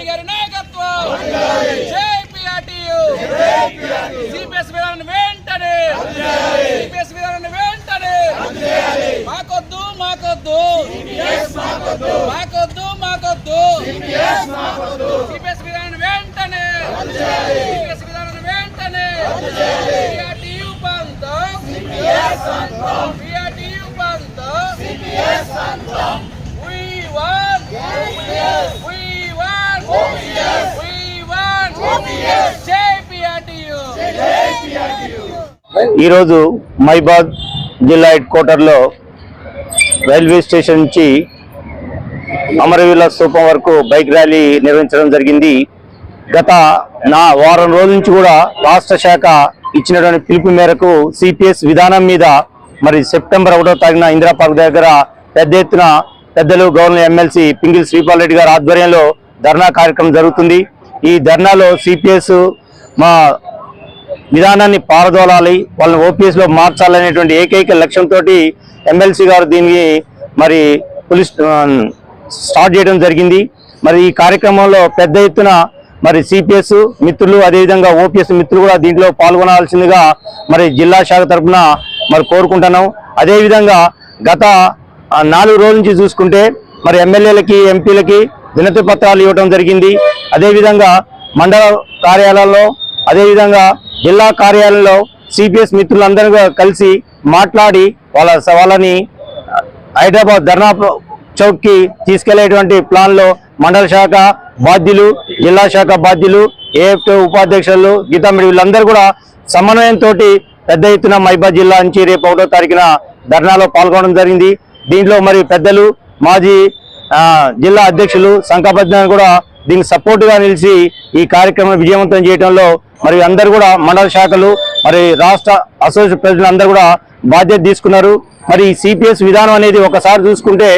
దీపారెడ్డి గారి నాయకత్వం. జై పిఆర్టీయు. సిపిఎస్ విధానాన్ని వెంటనే సిపిఎస్ విధానాన్ని వెంటనే మాకొద్దు మాకొద్దు మాకొద్దు మాకొద్దు సిపిఎస్ విధానాన్ని వెంటనే సిపిఎస్ విధానాన్ని వెంటనే పిఆర్టీయు పంతం పిఆర్టీయు పంతం We want We want We want JPRTU ఈరోజు మైబాద్ జిల్లా హెడ్ క్వార్టర్లో రైల్వే స్టేషన్ నుంచి అమరవీల స్థూపం వరకు బైక్ ర్యాలీ నిర్వహించడం జరిగింది. గత నా వారం రోజుల నుంచి కూడా రాష్ట్ర శాఖ ఇచ్చినటువంటి పిలుపు మేరకు సిపిఎస్ విధానం మీద మరి సెప్టెంబర్ ఒకటో తారీఖున ఇందిరా పార్క్ దగ్గర పెద్ద ఎత్తున పెద్దలు గవర్నర్ ఎమ్మెల్సీ పింగిల్ శ్రీపాల్ రెడ్డి గారి ఆధ్వర్యంలో ధర్నా కార్యక్రమం జరుగుతుంది. ఈ ధర్నాలో సిపిఎస్ మా విధానాన్ని పారదోలాలి వాళ్ళని ఓపీఎస్లో మార్చాలనేటువంటి ఏకైక లక్ష్యంతో ఎమ్మెల్సీ గారు దీనికి మరి పోలీస్ స్టార్ట్ చేయడం జరిగింది. మరి ఈ కార్యక్రమంలో పెద్ద ఎత్తున మరి సిపిఎస్ మిత్రులు అదేవిధంగా ఓపీఎస్ మిత్రులు కూడా దీంట్లో పాల్గొనాల్సిందిగా మరి జిల్లా శాఖ తరఫున మరి కోరుకుంటున్నాం. అదేవిధంగా గత నాలుగు రోజుల నుంచి చూసుకుంటే మరి ఎమ్మెల్యేలకి ఎంపీలకి వినతి పత్రాలు ఇవ్వడం జరిగింది. అదేవిధంగా మండల కార్యాలయాల్లో అదేవిధంగా జిల్లా కార్యాలయంలో సిపిఎస్ మిత్రులందరూ కలిసి మాట్లాడి వాళ్ళ వాళ్ళని హైదరాబాద్ ధర్నా చౌక్కి తీసుకెళ్ళేటువంటి ప్లాన్లో మండల శాఖ బాధ్యులు జిల్లా శాఖ బాధ్యులు ఏఎఫ్ ఉపాధ్యక్షులు గీతామిడి వీళ్ళందరూ కూడా సమన్వయంతో పెద్ద ఎత్తున మైబాద్ జిల్లా నుంచి రేపు ఒకటో తారీఖున ధర్నాలో పాల్గొనడం జరిగింది. దీంట్లో మరి పెద్దలు మాజీ జిల్లా అధ్యక్షులు సంకపద్న కూడా దీనికి సపోర్టుగా నిలిచి ఈ కార్యక్రమం విజయవంతం చేయడంలో మరి అందరు కూడా మండల శాఖలు మరి రాష్ట్ర అసోసియేషన్ ప్రెసిడెంట్ అందరూ కూడా బాధ్యత తీసుకున్నారు. మరి సిపిఎస్ విధానం అనేది ఒకసారి చూసుకుంటే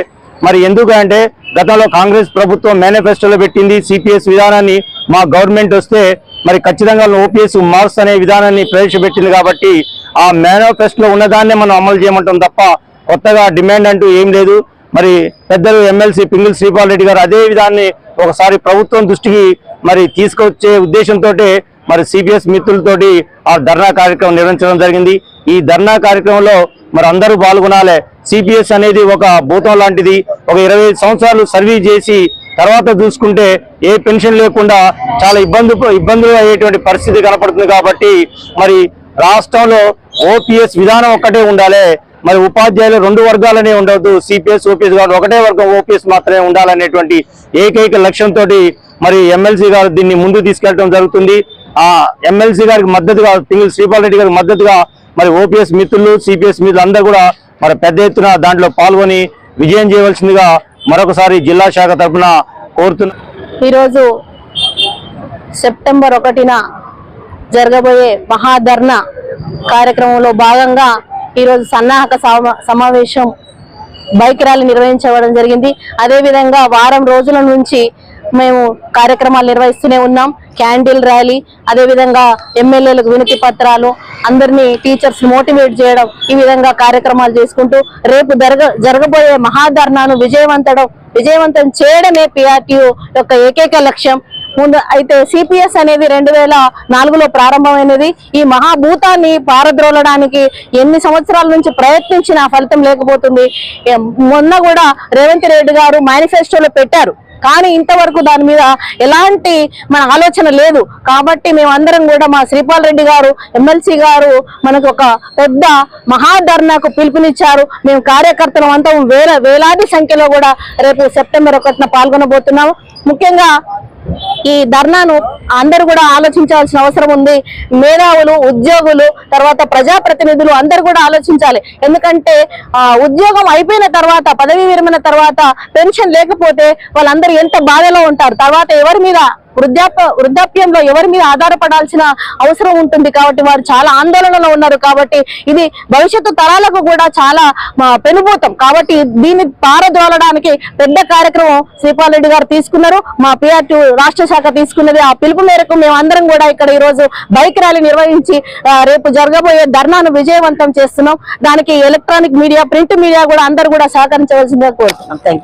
మరి ఎందుకు అంటే గతంలో కాంగ్రెస్ ప్రభుత్వం మేనిఫెస్టోలో పెట్టింది సిపిఎస్ విధానాన్ని. మా గవర్నమెంట్ వస్తే మరి ఖచ్చితంగా ఓపీఎస్ మార్క్స్ అనే విధానాన్ని ప్రవేశపెట్టింది కాబట్టి ఆ మేనిఫెస్టోలో ఉన్నదాన్నే మనం అమలు చేయమంటాం తప్ప కొత్తగా డిమాండ్ అంటూ ఏం లేదు. మరి పెద్దలు ఎమ్మెల్సీ పింగిల్ శ్రీపాల్ రెడ్డి గారు అదే విధాన్ని ఒకసారి ప్రభుత్వం దృష్టికి మరి తీసుకొచ్చే ఉద్దేశంతో మరి సిబిఎస్ మిత్రులతోటి ఆ ధర్నా కార్యక్రమం నిర్వహించడం జరిగింది. ఈ ధర్నా కార్యక్రమంలో మరి అందరూ పాల్గొనాలి. సిపిఎస్ అనేది ఒక భూతం లాంటిది. ఒక ఇరవై సంవత్సరాలు సర్వీస్ చేసి తర్వాత చూసుకుంటే ఏ పెన్షన్ లేకుండా చాలా ఇబ్బంది ఇబ్బందులు అయ్యేటువంటి పరిస్థితి కనపడుతుంది కాబట్టి మరి రాష్ట్రంలో ఓపీఎస్ విధానం ఒక్కటే ఉండాలి. మరి ఉపాధ్యాయులు రెండు వర్గాలనే ఉండవద్దు సిపిఎస్ ఓపీఎస్ కాదు ఒకటే వర్గం ఓపీఎస్ మాత్రమే ఉండాలనేటువంటి ఏకైక లక్ష్యంతో మరి ఎమ్మెల్సీ గారు దీన్ని ముందుకు తీసుకెళ్ళడం జరుగుతుంది. ఆ ఎమ్మెల్సీ గారికి మద్దతుగా పింగిల్ శ్రీపాల్ రెడ్డి గారికి మద్దతుగా మరి ఓపీఎస్ మిత్రులు సిపిఎస్ మిత్రులు అందరూ కూడా మరి పెద్ద ఎత్తున దాంట్లో పాల్గొని విజయం చేయవలసిందిగా మరొకసారి జిల్లా శాఖ తరఫున కోరుతున్నా ఈరోజు సెప్టెంబర్ ఒకటిన జరగబోయే మహాధర్ణ కార్యక్రమంలో భాగంగా ఈరోజు సన్నాహక సమా- సమావేశం బైక్ ర్యాలీ నిర్వహించడం జరిగింది. అదేవిధంగా వారం రోజుల నుంచి మేము కార్యక్రమాలు నిర్వహిస్తూనే ఉన్నాం. క్యాండిల్ ర్యాలీ అదేవిధంగా ఎమ్మెల్యేలకు వినతి పత్రాలు అందరినీ టీచర్స్ మోటివేట్ చేయడం ఈ విధంగా కార్యక్రమాలు చేసుకుంటూ రేపు జరగ జరగబోయే మహాధర్నాను విజయవంతడం విజయవంతం చేయడమే పిఆర్టీయు యొక్క ఏకైక లక్ష్యం. ముందు అయితే సిపిఎస్ అనేది రెండు వేల నాలుగులో ప్రారంభమైనది. ఈ మహాభూతాన్ని పారద్రోలడానికి ఎన్ని సంవత్సరాల నుంచి ప్రయత్నించినా ఫలితం లేకపోతుంది. మొన్న కూడా రేవంత్ రెడ్డి గారు మేనిఫెస్టోలో పెట్టారు. కానీ ఇంతవరకు దాని మీద ఎలాంటి మన ఆలోచన లేదు. కాబట్టి మేమందరం కూడా మా శ్రీపాల్ రెడ్డి గారు ఎమ్మెల్సీ గారు మనకు ఒక పెద్ద మహాధర్నాకు పిలుపునిచ్చారు. మేము కార్యకర్తలు అంతా వేల వేలాది సంఖ్యలో కూడా రేపు సెప్టెంబర్ ఒకటిన పాల్గొనబోతున్నాము. ముఖ్యంగా ఈ ధర్నాను అందరూ కూడా ఆలోచించాల్సిన అవసరం ఉంది. మేధావులు ఉద్యోగులు తర్వాత ప్రజాప్రతినిధులు అందరూ కూడా ఆలోచించాలి. ఎందుకంటే ఆ ఉద్యోగం అయిపోయిన తర్వాత పదవి విరమణ తర్వాత పెన్షన్ లేకపోతే వాళ్ళందరూ ఎంత బాధలో ఉంటారు. తర్వాత ఎవరి మీద వృద్ధాప్య వృద్ధాప్యంలో ఎవరి మీద ఆధారపడాల్సిన అవసరం ఉంటుంది కాబట్టి వారు చాలా ఆందోళనలో ఉన్నారు కాబట్టి ఇది భవిష్యత్తు తరాలకు కూడా చాలా మా, పెనుభూతం. కాబట్టి దీన్ని పారదోలడానికి పెద్ద కార్యక్రమం శ్రీపాల్రెడ్డి గారు తీసుకున్నారు. మా పిఆర్టీ రాష్ట్ర శాఖ తీసుకున్నది. ఆ పిలుపు మేరకు మేము అందరం కూడా ఇక్కడ ఈ రోజు బైక్ ర్యాలీ నిర్వహించి రేపు జరగబోయే ధర్నాను విజయవంతం చేస్తున్నాం. దానికి ఎలక్ట్రానిక్ మీడియా ప్రింట్ మీడియా కూడా అందరూ కూడా సహకరించవలసిందిగా కోరుతున్నాం. థ్యాంక్